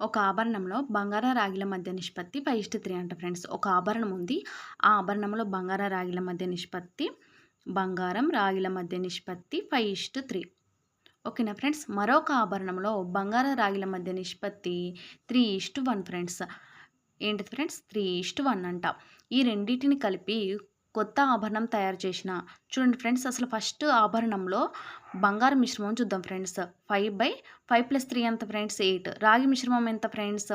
ఒక ఆభరణంలో బంగార రాగిల మధ్య నిష్పత్తి ఫైవ్ ఇస్ట్ త్రీ అంట ఫ్రెండ్స్. ఒక ఆభరణం ఉంది. ఆ ఆభరణంలో బంగార రాగిల మధ్య నిష్పత్తి బంగారం రాగిల మధ్య నిష్పత్తి ఫైవ్ ఇస్ట్ త్రీ ఓకేనా ఫ్రెండ్స్? మరొక ఆభరణంలో బంగార రాగిల మధ్య నిష్పత్తి three is to one friends. ఏంటి friends? Three is to one అంట. ఈ రెండింటిని కలిపి కొత్త ఆభరణం తయారు చేసిన. చూడండి ఫ్రెండ్స్ అసలు ఫస్ట్ ఆభరణంలో బంగారు మిశ్రమం చూద్దాం friends. Five by five plus three ఎంత ఫ్రెండ్స్? ఎయిట్ రాగి మిశ్రమం ఎంత friends?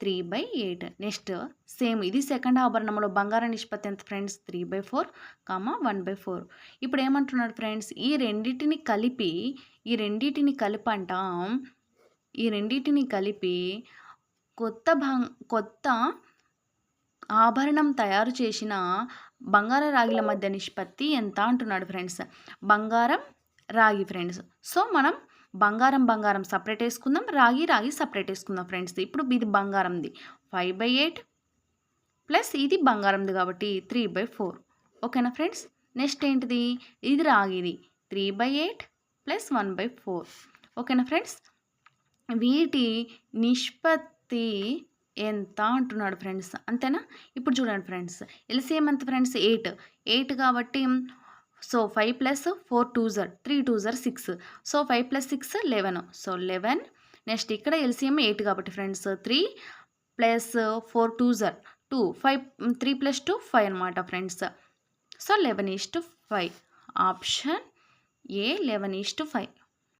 Three by eight next same ఇది సెకండ్ ఆభరణంలో బంగార నిష్పత్తి ఎంత friends? Three by four comma one by four ఇప్పుడు ఏమంటున్నాడు ఫ్రెండ్స్? ఈ రెండింటిని కలిపి ఈ రెండింటిని కలిపంట. ఈ రెండింటిని కలిపి కొత్త భం కొత్త ఆభరణం తయారు చేసిన బంగార రాగిల మధ్య నిష్పత్తి ఎంత అంటున్నాడు ఫ్రెండ్స్? బంగారం రాగి ఫ్రెండ్స్. సో మనం బంగారం బంగారం సపరేట్ వేసుకుందాం రాగి రాగి సపరేట్ వేసుకుందాం ఫ్రెండ్స్. ఇప్పుడు ఇది బంగారంది. ఫైవ్ బై ఎయిట్ ప్లస్ ఇది బంగారంది కాబట్టి త్రీ బై ఫోర్ ఓకేనా ఫ్రెండ్స్? నెక్స్ట్ ఏంటిది? ఇది రాగిది. Three by eight plus one by four ఓకేనా ఫ్రెండ్స్? వీటి నిష్పత్తి ఎంత అంటున్నాడు ఫ్రెండ్స్. అంతేనా? ఇప్పుడు చూడండి ఫ్రెండ్స్. ఎల్సిఎం ఎంత ఫ్రెండ్స్? ఎయిట్. ఎయిట్ కాబట్టి so five plus four twos are three twos are six. So five plus six eleven. So eleven. Next ఇక్కడ ఎల్సిఎం ఎయిట్ కాబట్టి friends three plus four twos are two five three plus two five అనమాట friends. So eleven is to five. Option A eleven is to five.